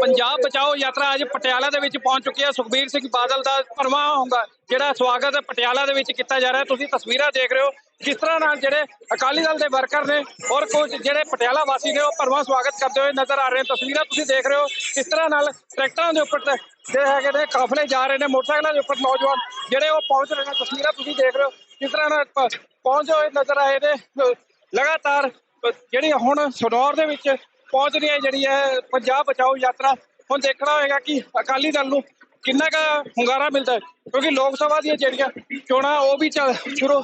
ਪੰਜਾਬ ਬਚਾਓ ਯਾਤਰਾ ਅੱਜ ਪਟਿਆਲਾ ਦੇ ਵਿੱਚ ਪਹੁੰਚ ਚੁੱਕੀ ਹੈ। ਸੁਖਬੀਰ ਸਿੰਘ ਬਾਦਲ ਦਾ ਭਰਵਾਂ ਹੋਊਗਾ, ਜਿਹੜਾ ਸਵਾਗਤ ਪਟਿਆਲਾ ਦੇ ਵਿੱਚ ਕੀਤਾ ਜਾ ਰਿਹਾ ਤੁਸੀਂ ਤਸਵੀਰਾਂ ਦੇਖ ਰਹੇ ਹੋ ਕਿਸ ਤਰ੍ਹਾਂ ਨਾਲ ਜਿਹੜੇ ਅਕਾਲੀ ਦਲ ਦੇ ਵਰਕਰ ਨੇ ਔਰ ਕੁਝ ਜਿਹੜੇ ਪਟਿਆਲਾ ਵਾਸੀ ਨੇ ਉਹ ਭਰਵਾਂ ਸਵਾਗਤ ਕਰਦੇ ਹੋਏ ਨਜ਼ਰ ਆ ਰਹੇ ਨੇ। ਤਸਵੀਰਾਂ ਤੁਸੀਂ ਦੇਖ ਰਹੇ ਹੋ, ਕਿਸ ਤਰ੍ਹਾਂ ਨਾਲ ਟਰੈਕਟਰਾਂ ਦੇ ਉੱਪਰ ਤੇ ਜਿਹੜੇ ਹੈਗੇ ਨੇ, ਕਾਫਲੇ ਜਾ ਰਹੇ ਨੇ, ਮੋਟਰਸਾਈਕਲਾਂ ਦੇ ਉੱਪਰ ਨੌਜਵਾਨ ਜਿਹੜੇ ਉਹ ਪਹੁੰਚ ਰਹੇ ਨੇ। ਤਸਵੀਰਾਂ ਤੁਸੀਂ ਦੇਖ ਰਹੇ ਹੋ ਕਿਸ ਤਰ੍ਹਾਂ ਨਾਲ ਪ- ਪਹੁੰਚੇ ਹੋਏ ਨਜ਼ਰ ਆਏ ਨੇ। ਲਗਾਤਾਰ ਜਿਹੜੀ ਹੁਣ ਸਨੌਰ ਦੇ ਵਿੱਚ ਪਹੁੰਚ ਰਹੀ ਹੈ ਜਿਹੜੀ ਹੈ ਪੰਜਾਬ ਬਚਾਓ ਯਾਤਰਾ। ਹੁਣ ਦੇਖਣਾ ਹੋਏਗਾ ਕਿ ਅਕਾਲੀ ਦਲ ਨੂੰ ਕਿੰਨਾ ਕੁ ਹੁੰਗਾਰਾ ਮਿਲਦਾ ਹੈ, ਕਿਉਂਕਿ ਲੋਕ ਸਭਾ ਦੀਆਂ ਜਿਹੜੀਆਂ ਚੋਣਾਂ, ਉਹ ਵੀ ਸ਼ੁਰੂ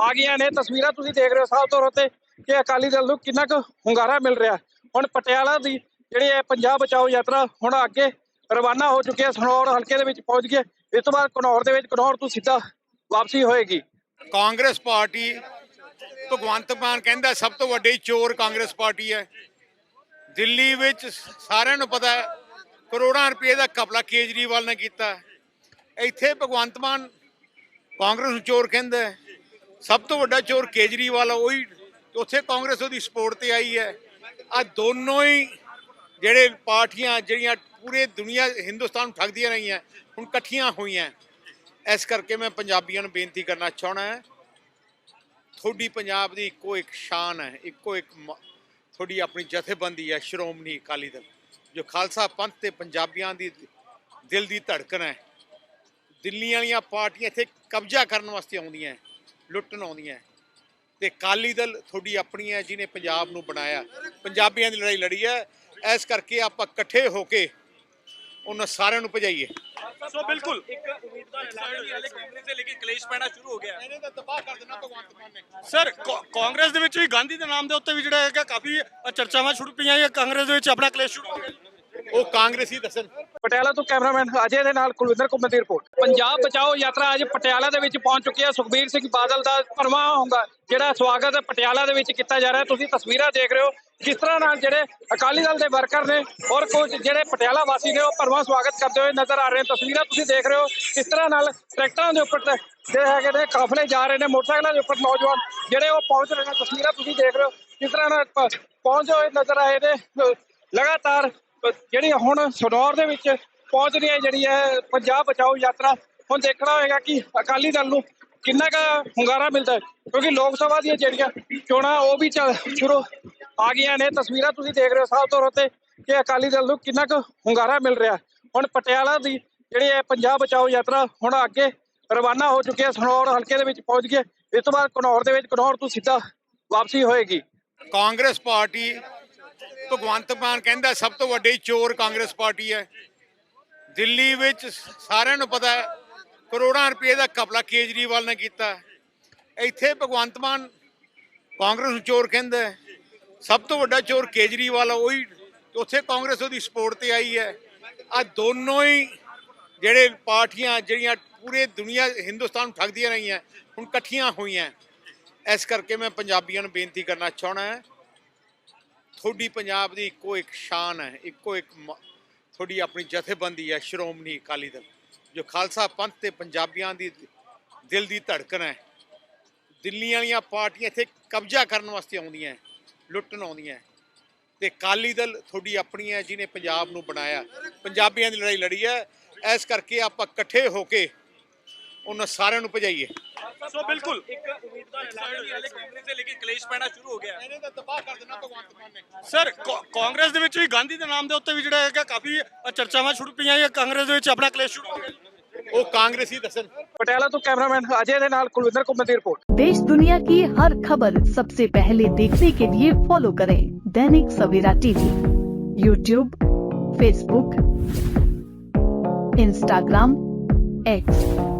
ਆ ਗਈਆਂ ਨੇ। ਤਸਵੀਰਾਂ ਤੁਸੀਂ ਦੇਖ ਰਹੇ ਹੋ ਸਾਫ਼ ਤੌਰ ਉੱਤੇ ਕਿ ਅਕਾਲੀ ਦਲ ਨੂੰ ਕਿੰਨਾ ਕੁ ਹੁੰਗਾਰਾ ਮਿਲ ਰਿਹਾ ਹੁਣ ਪਟਿਆਲਾ ਦੀ ਜਿਹੜੀ ਹੈ ਪੰਜਾਬ ਬਚਾਓ ਯਾਤਰਾ, ਹੁਣ ਅੱਗੇ ਰਵਾਨਾ ਹੋ ਚੁੱਕੀ ਹੈ, ਸਨੌਰ ਹਲਕੇ ਦੇ ਵਿੱਚ ਪਹੁੰਚ ਗਏ ਇਸ ਤੋਂ ਬਾਅਦ ਕਨੌਰ ਦੇ ਵਿੱਚ ਕਨੌਰ ਤੋਂ ਸਿੱਧਾ ਵਾਪਸੀ ਹੋਏਗੀ। ਕਾਂਗਰਸ ਪਾਰਟੀ ਭਗਵੰਤ ਮਾਨ ਕਹਿੰਦਾ ਸਭ ਤੋਂ ਵੱਡੀ ਚੋਰ ਕਾਂਗਰਸ ਪਾਰਟੀ ਹੈ। ਦਿੱਲੀ ਵਿੱਚ ਸਾਰਿਆਂ ਨੂੰ ਪਤਾ ਹੈ, ਕਰੋੜਾਂ ਰੁਪਏ ਦਾ ਕਪਲਾ ਕੇਜਰੀਵਾਲ ਨੇ ਕੀਤਾ। ਇੱਥੇ ਭਗਵੰਤ ਮਾਨ ਕਾਂਗਰਸ ਨੂੰ ਚੋਰ ਕਹਿੰਦਾ ਸਭ ਤੋਂ ਵੱਡਾ ਚੋਰ ਕੇਜਰੀਵਾਲ ਆ, ਉਹੀ ਉੱਥੇ ਕਾਂਗਰਸ ਉਹਦੀ ਸਪੋਰਟ ਤੇ ਆਈ ਹੈ। ਆ ਦੋਨੋਂ ਹੀ ਜਿਹੜੇ ਪਾਰਟੀਆਂ, ਜਿਹੜੀਆਂ ਪੂਰੇ ਦੁਨੀਆ, ਹਿੰਦੁਸਤਾਨ ਨੂੰ ਠੱਗਦੀਆਂ ਰਹੀਆਂ, ਹੁਣ ਇਕੱਠੀਆਂ ਹੋਈਆਂ। ਇਸ ਕਰਕੇ ਮੈਂ ਪੰਜਾਬੀਆਂ ਨੂੰ ਬੇਨਤੀ ਕਰਨਾ ਚਾਹਣਾ ਹੈ, ਤੁਹਾਡੀ ਪੰਜਾਬ ਦੀ ਇੱਕੋ ਇੱਕ ਸ਼ਾਨ ਹੈ, ਇੱਕੋ ਇੱਕ ਮ- ਤੁਹਾਡੀ ਆਪਣੀ ਜਥੇਬੰਦੀ ਹੈ, ਸ਼੍ਰੋਮਣੀ ਅਕਾਲੀ ਦਲ, ਜੋ ਖਾਲਸਾ ਪੰਥ ਤੇ ਪੰਜਾਬੀਆਂ ਦੀ ਦਿਲ ਦੀ ਧੜਕਣ ਹੈ। ਦਿੱਲੀ ਵਾਲੀਆਂ ਪਾਰਟੀਆਂ ਇੱਥੇ ਕਬਜ਼ਾ ਕਰਨ ਵਾਸਤੇ ਆਉਂਦੀਆਂ ਲੁੱਟਣ ਆਉਂਦੀਆਂ ਤੇ ਅਕਾਲੀ ਦਲ ਤੁਹਾਡੀ ਆਪਣੀ ਹੈ, ਜਿਹਨੇ ਪੰਜਾਬ ਨੂੰ ਬਣਾਇਆ। ਪੰਜਾਬੀਆਂ ਦੀ ਲੜਾਈ ਲੜੀ ਹੈ, ਇਸ ਕਰਕੇ ਆਪਾਂ ਇਕੱਠੇ ਹੋ ਕੇ ਉਹਨਾਂ ਸਾਰਿਆਂ ਨੂੰ ਭਜਾਈਏ। ਸੋ ਬਿਲਕੁਲ। ਇੱਕ ਉਮੀਦਵਾਰ ਐਲਾਨ ਵੀ ਹਾਲੇ ਕਾਂਗਰਸ ਦੇ ਲੇਕਿਨ ਕਲੇਸ਼ ਪੈਣਾ ਸ਼ੁਰੂ ਹੋ ਗਿਆ। ਹੈ। ਇਹਨੇ ਤਾਂ ਤਬਾਹ ਕਰ ਦੇਣਾ ਭਗਵੰਤ ਮਾਨ ਨੇ। ਸਰ ਕਾਂਗਰਸ ਦੇ ਵਿੱਚ ਵੀ ਗਾਂਧੀ ਦੇ ਨਾਮ ਦੇ ਉੱਤੇ ਵੀ ਜਿਹੜਾ ਹੈਗਾ ਕਾਫੀ ਚਰਚਾਵਾਂ ਸ਼ੁਰੂ ਪਈਆਂ ਜਾਂ ਕਾਂਗਰਸ ਦੇ ਵਿੱਚ ਆਪਣਾ ਕਲੇਸ਼ ਸ਼ੁਰੂ ਹੋ ਗਿਆ। ਉਹ ਕਾਂਗਰਸੀ ਦੱਸਣ। ਪਟਿਆਲਾ ਤੋਂ ਕੈਮਰਾਮੈਨ ਅਜੇ ਦੇ ਨਾਲ ਕੁਲਵਿੰਦਰ ਕੁਮਾਰ ਦੀ ਰਿਪੋਰਟ। ਪੰਜਾਬ ਬਚਾਓ ਯਾਤਰਾ ਅੱਜ ਪਟਿਆਲਾ ਦੇ ਵਿੱਚ ਪਹੁੰਚ ਚੁੱਕੀ ਹੈ। ਸੁਖਬੀਰ ਸਿੰਘ ਬਾਦਲ ਦਾ ਭਰਵਾਂ ਹੋਊਗਾ, ਜਿਹੜਾ ਸਵਾਗਤ ਪਟਿਆਲਾ ਦੇ ਵਿੱਚ ਕੀਤਾ ਜਾ ਰਿਹਾ। ਤੁਸੀਂ ਤਸਵੀਰਾਂ ਦੇਖ ਰਹੇ ਹੋ ਕਿਸ ਤਰ੍ਹਾਂ ਨਾਲ ਜਿਹੜੇ ਅਕਾਲੀ ਦਲ ਦੇ ਵਰਕਰ ਨੇ ਔਰ ਕੁਝ ਜਿਹੜੇ ਪਟਿਆਲਾ ਵਾਸੀ ਨੇ ਉਹ ਭਰਵਾਂ ਸਵਾਗਤ ਕਰਦੇ ਹੋਏ ਨਜ਼ਰ ਆ ਰਹੇ ਨੇ। ਤਸਵੀਰਾਂ ਤੁਸੀਂ ਦੇਖ ਰਹੇ ਹੋ ਕਿਸ ਤਰ੍ਹਾਂ ਨਾਲ ਟਰੈਕਟਰਾਂ ਦੇ ਉੱਪਰ ਤੇ ਜਿਹੜੇ ਹੈਗੇ ਨੇ, ਕਾਫਲੇ ਜਾ ਰਹੇ ਨੇ, ਮੋਟਰਸਾਈਕਲਾਂ ਦੇ ਉੱਪਰ ਨੌਜਵਾਨ ਜਿਹੜੇ ਉਹ ਪਹੁੰਚ ਰਹੇ ਨੇ। ਤਸਵੀਰਾਂ ਤੁਸੀਂ ਦੇਖ ਰਹੇ ਹੋ ਕਿਸ ਤਰ੍ਹਾਂ ਨਾਲ ਪ- ਹੋਏ ਨਜ਼ਰ ਆਏ ਨੇ। ਲਗਾਤਾਰ ਜਿਹੜੀ ਹੁਣ ਸਨੌਰ ਦੇ ਵਿੱਚ ਪਹੁੰਚ ਰਹੀ ਹੈ ਜਿਹੜੀ ਹੈ ਪੰਜਾਬ ਬਚਾਓ ਯਾਤਰਾ, ਹੁਣ ਦੇਖਣਾ ਹੋਏਗਾ ਕਿ ਅਕਾਲੀ ਦਲ ਨੂੰ ਕਿੰਨਾ ਕੁ ਹੁੰਗਾਰਾ ਮਿਲਦਾ ਹੈ, ਕਿਉਂਕਿ ਲੋਕ ਸਭਾ ਦੀਆਂ ਜਿਹੜੀਆਂ ਚੋਣਾਂ, ਉਹ ਵੀ ਸ਼ੁਰੂ ਆ ਗਈਆਂ ਨੇ। ਤਸਵੀਰਾਂ ਤੁਸੀਂ ਦੇਖ ਰਹੇ ਹੋ ਸਾਫ਼ ਤੌਰ ਉੱਤੇ ਕਿ ਅਕਾਲੀ ਦਲ ਨੂੰ ਕਿੰਨਾ ਕੁ ਹੁੰਗਾਰਾ ਮਿਲ ਰਿਹਾ ਹੁਣ ਪਟਿਆਲਾ ਦੀ ਜਿਹੜੀ ਹੈ ਪੰਜਾਬ ਬਚਾਓ ਯਾਤਰਾ, ਹੁਣ ਅੱਗੇ ਰਵਾਨਾ ਹੋ ਚੁੱਕੀ ਹੈ, ਸਨੌਰ ਹਲਕੇ ਦੇ ਵਿੱਚ ਪਹੁੰਚ ਗਈ ਹੈ। ਇਸ ਤੋਂ ਬਾਅਦ ਘਨੌਰ ਦੇ ਵਿੱਚ ਕਨੌਰ ਤੋਂ ਸਿੱਧਾ ਵਾਪਸੀ ਹੋਏਗੀ। ਕਾਂਗਰਸ ਪਾਰਟੀ ਭਗਵੰਤ ਮਾਨ ਕਹਿੰਦਾ ਸਭ ਤੋਂ ਵੱਡੇ ਚੋਰ ਕਾਂਗਰਸ ਪਾਰਟੀ ਹੈ। ਦਿੱਲੀ ਵਿੱਚ ਸਾਰਿਆਂ ਨੂੰ ਪਤਾ ਹੈ, ਕਰੋੜਾਂ ਰੁਪਏ ਦਾ ਕਪਲਾ ਕੇਜਰੀਵਾਲ ਨੇ ਕੀਤਾ। ਇੱਥੇ ਭਗਵੰਤ ਮਾਨ ਕਾਂਗਰਸ ਨੂੰ ਚੋਰ ਕਹਿੰਦਾ ਹੈ। ਸਭ ਤੋਂ ਵੱਡਾ ਚੋਰ ਕੇਜਰੀਵਾਲ ਉਹੀ ਉੱਥੇ ਕਾਂਗਰਸ ਉਹਦੀ ਸਪੋਰਟ ਤੇ ਆਈ ਹੈ। ਆ ਦੋਨੋਂ ਹੀ ਜਿਹੜੇ ਪਾਰਟੀਆਂ, ਜਿਹੜੀਆਂ ਪੂਰੇ ਦੁਨੀਆ, ਹਿੰਦੁਸਤਾਨ ਨੂੰ ਠੱਗਦੀਆਂ ਰਹੀਆਂ, ਹੁਣ ਇਕੱਠੀਆਂ ਹੋਈਆਂ। ਇਸ ਕਰਕੇ ਮੈਂ ਪੰਜਾਬੀਆਂ ਨੂੰ ਬੇਨਤੀ ਕਰਨਾ ਚਾਹਣਾ ਹੈ ਤੁਹਾਡੀ ਪੰਜਾਬ ਦੀ ਇੱਕੋ ਇੱਕ ਸ਼ਾਨ ਹੈ, ਇੱਕੋ ਇੱਕ ਮ- ਤੁਹਾਡੀ ਆਪਣੀ ਜਥੇਬੰਦੀ ਹੈ, ਸ਼੍ਰੋਮਣੀ ਅਕਾਲੀ ਦਲ, ਜੋ ਖਾਲਸਾ ਪੰਥ ਤੇ ਪੰਜਾਬੀਆਂ ਦੀ ਦਿਲ ਦੀ ਧੜਕਣ ਹੈ। ਦਿੱਲੀ ਵਾਲੀਆਂ ਪਾਰਟੀਆਂ ਇੱਥੇ ਕਬਜ਼ਾ ਕਰਨ ਵਾਸਤੇ ਆਉਂਦੀਆਂ ਲੁੱਟਣ ਆਉਂਦੀਆਂ ਤੇ ਅਕਾਲੀ ਦਲ ਤੁਹਾਡੀ ਆਪਣੀ ਹੈ, ਜਿਹਨੇ ਪੰਜਾਬ ਨੂੰ ਬਣਾਇਆ। ਪੰਜਾਬੀਆਂ ਦੀ ਲੜਾਈ ਲੜੀ ਹੈ, ਇਸ ਕਰਕੇ ਆਪਾਂ ਇਕੱਠੇ ਹੋ ਕੇ ਉਹਨਾਂ ਸਾਰਿਆਂ ਨੂੰ ਭਜਾਈਏ। ਸੋ ਬਿਲਕੁਲ ਇੱਕ ਉਮੀਦਵਾਰ ਇਲਾਕੇ ਦੀ ਹਲੇ ਕਾਂਗਰਸ ਦੇ ਲੇਕਿਨ ਕਲੇਸ਼ ਪੈਣਾ ਸ਼ੁਰੂ ਹੋ ਗਿਆ। ਇਹਨੇ ਤਾਂ ਤਬਾਹ ਕਰ ਦੇਣਾ ਭਗਵੰਤ ਮਾਨ ਨੇ। ਸਰ ਕਾਂਗਰਸ ਦੇ ਵਿੱਚ ਵੀ ਗਾਂਧੀ ਦੇ ਨਾਮ ਦੇ ਕਾਂਗਰਸ ਦੇ ਦੱਸਣ। ਪਟਿਆਲਾ ਤੋਂ कैमरामैन अजय ਦੇ ਨਾਲ ਕੁਲਵਿੰਦਰ ਕੁਮਾਰ ਦੀ रिपोर्ट देश दुनिया की हर खबर सबसे पहले देखने के लिए फॉलो करें Dainik Savera TV YouTube Facebook Instagram X